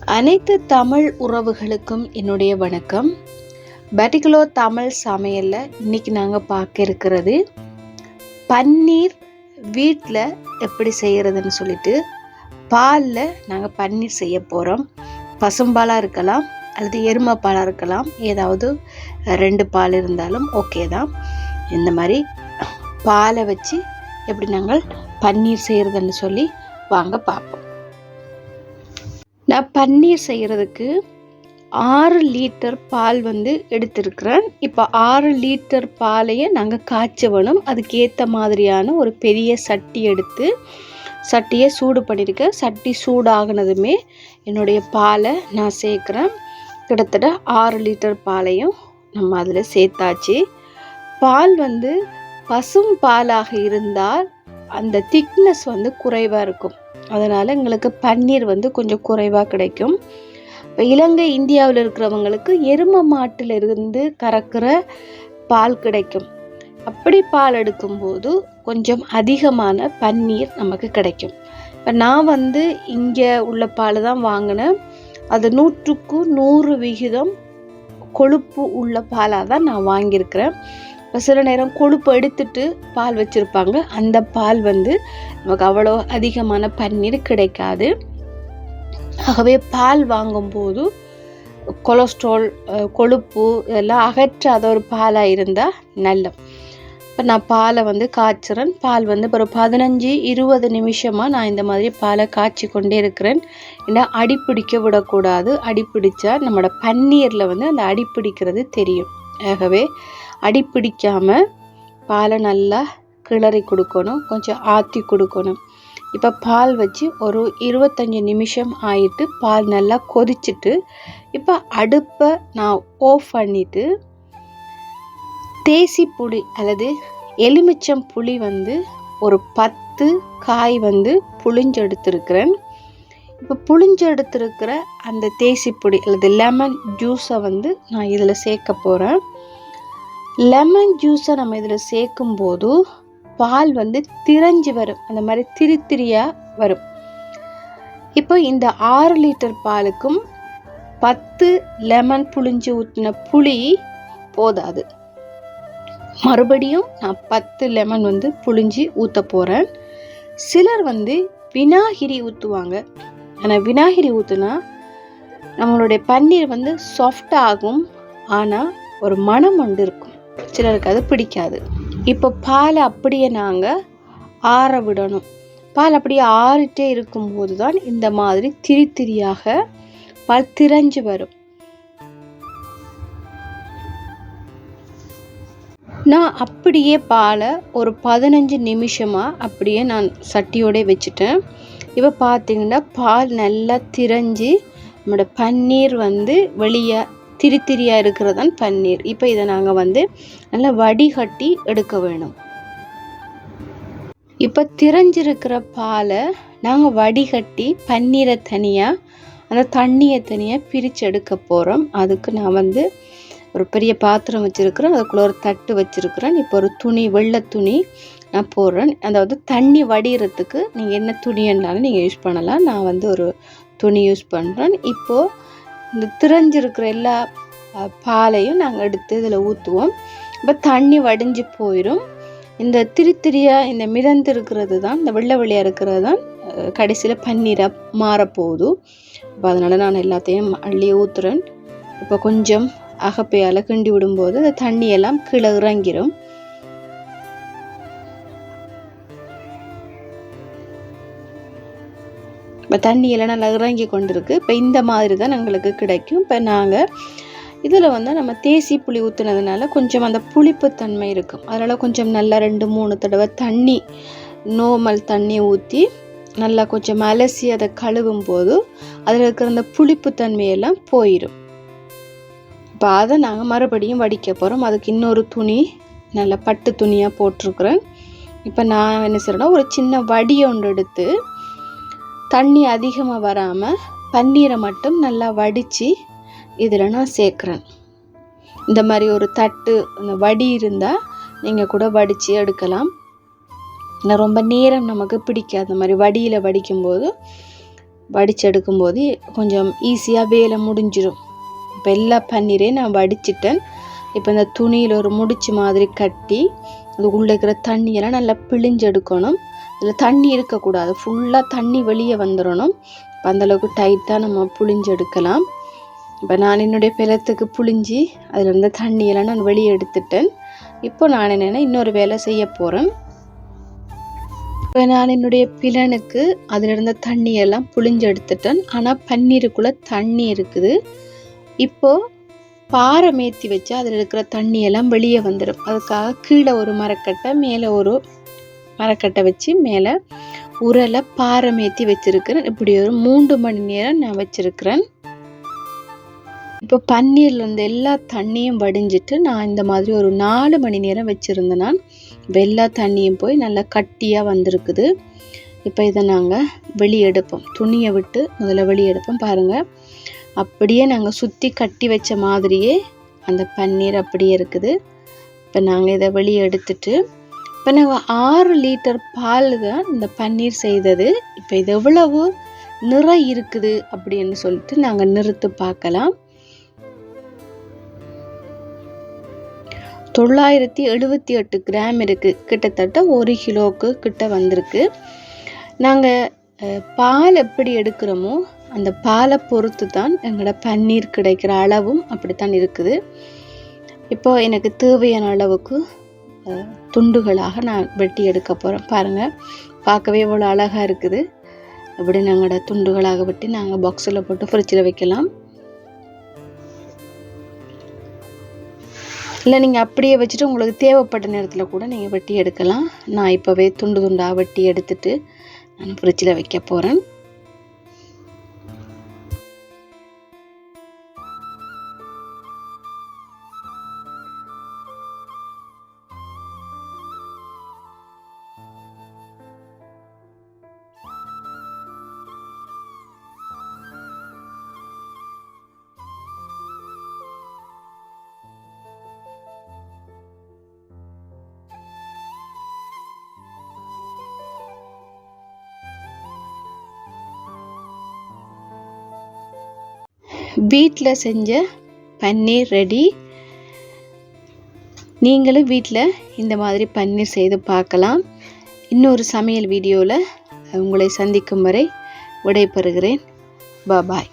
அனைத்து தமிழ் உறவுகளுக்கும் என்னுடைய வணக்கம். பர்டிகுலோ தமிழ் சமையலில் இன்றைக்கி நாங்கள் பார்க்க இருக்கிறது பன்னீர் வீட்டில் எப்படி செய்கிறதுன்னு சொல்லிட்டு பாலில் நாங்கள் பன்னீர் செய்ய போகிறோம் பசும்பாலாக இருக்கலாம் அல்லது எருமை பாலாக இருக்கலாம் ஏதாவது ரெண்டு பால் இருந்தாலும் ஓகே தான். இந்த மாதிரி பாலை வச்சு எப்படி நாங்கள் பன்னீர் செய்கிறதுன்னு சொல்லி வாங்க பார்ப்போம். நான் பன்னீர் செய்கிறதுக்கு ஆறு லிட்டர் பால் வந்து எடுத்திருக்கிறேன். இப்போ ஆறு லிட்டர் பாலையே நாங்கள் காய்ச்ச வேணும் அதுக்கேற்ற மாதிரியான ஒரு பெரிய சட்டி எடுத்து சட்டியை சூடு பண்ணியிருக்கேன் சட்டி சூடாகினதுமே என்னுடைய பாலை நான் சேர்க்குறேன். கிட்டத்தட்ட ஆறு லிட்டர் பாலையும் நம்ம அதில் சேர்த்தாச்சு. பால் வந்து பசும் பாலாக இருந்தால் அந்த திக்னஸ் வந்து குறைவாக இருக்கும். அதனால் எங்களுக்கு பன்னீர் வந்து கொஞ்சம் குறைவாக கிடைக்கும். இப்போ இலங்கை இந்தியாவில் இருக்கிறவங்களுக்கு எரும மாட்டில் இருந்து கறக்கிற பால் கிடைக்கும். அப்படி பால் எடுக்கும்போது கொஞ்சம் அதிகமான பன்னீர் நமக்கு கிடைக்கும். இப்போ நான் வந்து இங்கே உள்ள பால் தான் வாங்கினேன். அது நூற்றுக்கு நூறு விகிதம் கொழுப்பு உள்ள பாலாக தான் நான் வாங்கியிருக்கிறேன். சில நேரம் கொழுப்பு எடுத்துட்டு பால் வச்சுருப்பாங்க. அந்த பால் வந்து நமக்கு அவ்வளோ அதிகமான பன்னீர் கிடைக்காது. ஆகவே பால் வாங்கும்போது கொலஸ்ட்ரால் கொழுப்பு இதெல்லாம் அகற்றாத ஒரு பாலாக இருந்தால் நல்ல இப்போ நான் பாலை வந்து காய்ச்சுறேன். பால் வந்து ஒரு பதினஞ்சு இருபது நிமிஷமாக நான் இந்த மாதிரி பாலை காய்ச்சி கொண்டே இருக்கிறேன். ஏன்னா அடிப்பிடிக்க விடக்கூடாது. அடிப்பிடிச்சா நம்மளோட பன்னீரில் வந்து அந்த அடிப்பிடிக்கிறது தெரியும். ஆகவே அடிப்பிடிக்காமல் பாலை நல்லா கிளறி கொடுக்கணும் கொஞ்சம் ஆற்றி கொடுக்கணும். இப்போ பால் வச்சு ஒரு இருபத்தஞ்சி நிமிஷம் ஆயிட்டு பால் நல்லா கொதிச்சுட்டு இப்போ அடுப்பை நான் ஆஃப் பண்ணிவிட்டு தேசி புளி அல்லது எலுமிச்சம் புளி வந்து ஒரு பத்து காய் வந்து புளிஞ்செடுத்துருக்கிறேன் இப்போ புளிஞ்செடுத்துருக்கிற அந்த தேசி பொடி அல்லது லெமன் ஜூஸை வந்து நான் இதில் சேர்க்க போகிறேன் லெமன் ஜூஸை நம்ம இதில் சேர்க்கும்போது பால் வந்து திரஞ்சு வரும். அந்த மாதிரி திரி திரியாக வரும். இப்போ இந்த ஆறு லிட்டர் பாலுக்கும் பத்து லெமன் புளிஞ்சு ஊற்றின புளி போதாது. மறுபடியும் நான் பத்து லெமன் வந்து புளிஞ்சு ஊற்ற போகிறேன் சிலர் வந்து வினாகிரி ஊற்றுவாங்க ஆனால் வினாகிரி ஊற்றுனா நம்மளுடைய பன்னீர் வந்து சாஃப்டாகும் ஆனால் ஒரு மனம் ஒன்று இருக்கும். சிலருக்கு அது பிடிக்காது. இப்போ பாலை அப்படியே நாங்கள் ஆற விடணும். பால் அப்படியே ஆறிட்டே இருக்கும்போது தான் இந்த மாதிரி திரி திரியாக பால் திரஞ்சு வரும். நான் அப்படியே பாலை ஒரு பதினஞ்சு நிமிஷமாக அப்படியே நான் சட்டியோடே வச்சுட்டேன். இப்போ பார்த்தீங்கன்னா பால் நல்லா திரஞ்சு நம்மளோட பன்னீர் வந்து வெளியே திரி திரியாக இருக்கிறது தான் பன்னீர். இப்போ இதை நாங்கள் வந்து நல்லா வடிகட்டி எடுக்க வேணும். இப்போ திரஞ்சிருக்கிற பாலை நாங்கள் வடிகட்டி பன்னீரை தனியாக அந்த தண்ணியை தனியாக பிரித்து எடுக்க போகிறோம் அதுக்கு நான் வந்து ஒரு பெரிய பாத்திரம் வச்சுருக்கிறேன். அதுக்குள்ளே ஒரு தட்டு வச்சுருக்கிறேன். இப்போ ஒரு துணி வெள்ளை துணி நான் போடுறேன். அதாவது தண்ணி வடிகிறதுக்கு நீங்கள் என்ன துணின்னாலும் நீங்கள் யூஸ் பண்ணலாம். நான் வந்து ஒரு துணி யூஸ் பண்ணுறேன் இப்போது இந்த திரஞ்சிருக்கிற எல்லா பாலையும் நாங்கள் எடுத்து இதில் ஊற்றுவோம் இப்போ தண்ணி வடிஞ்சு போயிடும் இந்த திரித்திரியாக இந்த மிதந்து இருக்கிறது தான் இந்த வெள்ளை வெளியாக இருக்கிறது தான் கடைசியில் பன்னீராக மாறப்போகுது. இப்போ அதனால் நான் எல்லாத்தையும் அள்ளி ஊற்றுறேன் இப்போ கொஞ்சம் அகப்பையால் கிண்டி விடும்போது அந்த தண்ணியெல்லாம் கீழே இறங்கிடும் இப்போ தண்ணியெல்லாம் நல்லா இறங்கி கொண்டிருக்கு. இப்போ இந்த மாதிரி தான் எங்களுக்கு கிடைக்கும். இப்போ நாங்கள் இதில் வந்து நம்ம தேசி புளி ஊற்றுனதுனால கொஞ்சம் அந்த புளிப்புத்தன்மை இருக்கும். அதனால் கொஞ்சம் நல்லா ரெண்டு மூணு தடவை தண்ணி நோமல் தண்ணி ஊற்றி நல்லா கொஞ்சம் அலசி அதை கழுவும் போது அதில் இருக்கிற அந்த புளிப்புத்தன்மையெல்லாம் போயிடும் இப்போ அதை நாங்கள் மறுபடியும் வடிக்க போகிறோம் அதுக்கு இன்னொரு துணி நல்லா பட்டு துணியாக போட்டிருக்குறேன். இப்போ நான் என்ன செய்கிறேன்னா ஒரு சின்ன வடி ஒன்று எடுத்து தண்ணி அதிகமாக வராமல் பன்னீரை மட்டும் நல்லா வடித்து இதில் நான் சேர்க்குறேன். இந்த மாதிரி ஒரு தட்டு அந்த வடி இருந்தால் நீங்கள் கூட வடித்து எடுக்கலாம். இல்லை ரொம்ப நேரம் நமக்கு பிடிக்காது. அந்த மாதிரி வடியில் வடிக்கும்போது வடிச்செடுக்கும்போது கொஞ்சம் ஈஸியாக வேலை முடிஞ்சிடும் இப்போ எல்லா பன்னீரையும் நான் வடிச்சிட்டேன். இப்போ இந்த துணியில் ஒரு முடிச்சு மாதிரி கட்டி அது உள்ளே இருக்கிற தண்ணியெல்லாம் நல்லா பிழிஞ்செடுக்கணும். அதில் தண்ணி இருக்கக்கூடாது. ஃபுல்லாக தண்ணி வெளியே வந்துடணும் இப்போ அந்தளவுக்கு டைட்டாக நம்ம புழிஞ்செடுக்கலாம் இப்போ நான் என்னுடைய பிளத்துக்கு புழிஞ்சி அதில் இருந்த தண்ணியெல்லாம் நான் வெளியே எடுத்துட்டேன். இப்போ நான் என்னென்னா இன்னொரு வேலை செய்ய போகிறேன் இப்போ நான் என்னுடைய பிளனுக்கு அதில் இருந்த தண்ணியெல்லாம் புழிஞ்சு எடுத்துட்டேன். ஆனால் பன்னீருக்குள்ளே தண்ணி இருக்குது. இப்போது பாறை மேத்தி வச்சு அதில் இருக்கிற தண்ணியெல்லாம் வெளியே வந்துடும் அதுக்காக கீழே ஒரு மரக்கட்டை மேலே ஒரு மரக்கட்டை வச்சு மேலே உரலை பாறை வச்சுருக்கிறேன். இப்படி ஒரு மூன்று மணி நேரம் நான் வச்சுருக்கிறேன். இப்போ பன்னீரில் இருந்த எல்லா தண்ணியும் வடிஞ்சிட்டு நான் இந்த மாதிரி ஒரு நாலு மணி நேரம் வச்சுருந்தேன் நான் இப்போ எல்லா தண்ணியும் போய் நல்லா கட்டியாக வந்திருக்குது. இப்போ இதை நாங்கள் வெளியெடுப்போம். துணியை விட்டு முதல்ல வெளியெடுப்போம் பாருங்கள் அப்படியே நாங்கள் சுற்றி கட்டி வச்ச மாதிரியே அந்த பன்னீர் அப்படியே இருக்குது. இப்போ நாங்கள் இதை வெளியே எடுத்துட்டு இப்போ நாங்கள் ஆறு லிட்டர் பால் தான் இந்த பன்னீர் செய்தது. இப்போ இது எவ்வளவு? நிறை இருக்குது அப்படின்னு சொல்லிட்டு நாங்கள் நிறுத்து பார்க்கலாம். தொள்ளாயிரத்தி எழுபத்தி எட்டு கிராம் இருக்குது கிட்டத்தட்ட ஒரு கிலோவுக்கு கிட்ட வந்திருக்கு. நாங்கள் பால் எப்படி எடுக்கிறோமோ அந்த பாலை பொறுத்து தான் எங்களோட பன்னீர் கிடைக்கிற அளவும் அப்படித்தான் இருக்குது. இப்போ எனக்கு தேவையான அளவுக்கு துண்டுகளாக நான் வெட்டி எடுக்க போகிறேன் பாருங்கள் பார்க்கவே இவ்வளோ அழகாக இருக்குது. அப்படி நாங்களோட துண்டுகளாக வெட்டி நாங்கள் பாக்ஸில் போட்டு ஃப்ரிட்ஜில் வைக்கலாம். இல்லை நீங்கள் அப்படியே வச்சுட்டு உங்களுக்கு தேவைப்பட்ட நேரத்தில் கூட நீங்கள் வெட்டி எடுக்கலாம். நான் இப்போவே துண்டு துண்டாக வெட்டி எடுத்துட்டு நான் ஃப்ரிட்ஜில் வைக்க போகிறேன் வீட்டில் செஞ்ச பன்னீர் ரெடி. நீங்களும் வீட்டில் இந்த மாதிரி பன்னீர் செய்து பார்க்கலாம். இன்னொரு சமையல் வீடியோவில் உங்களை சந்திக்கும் வரை விடைபெறுகிறேன். பாய்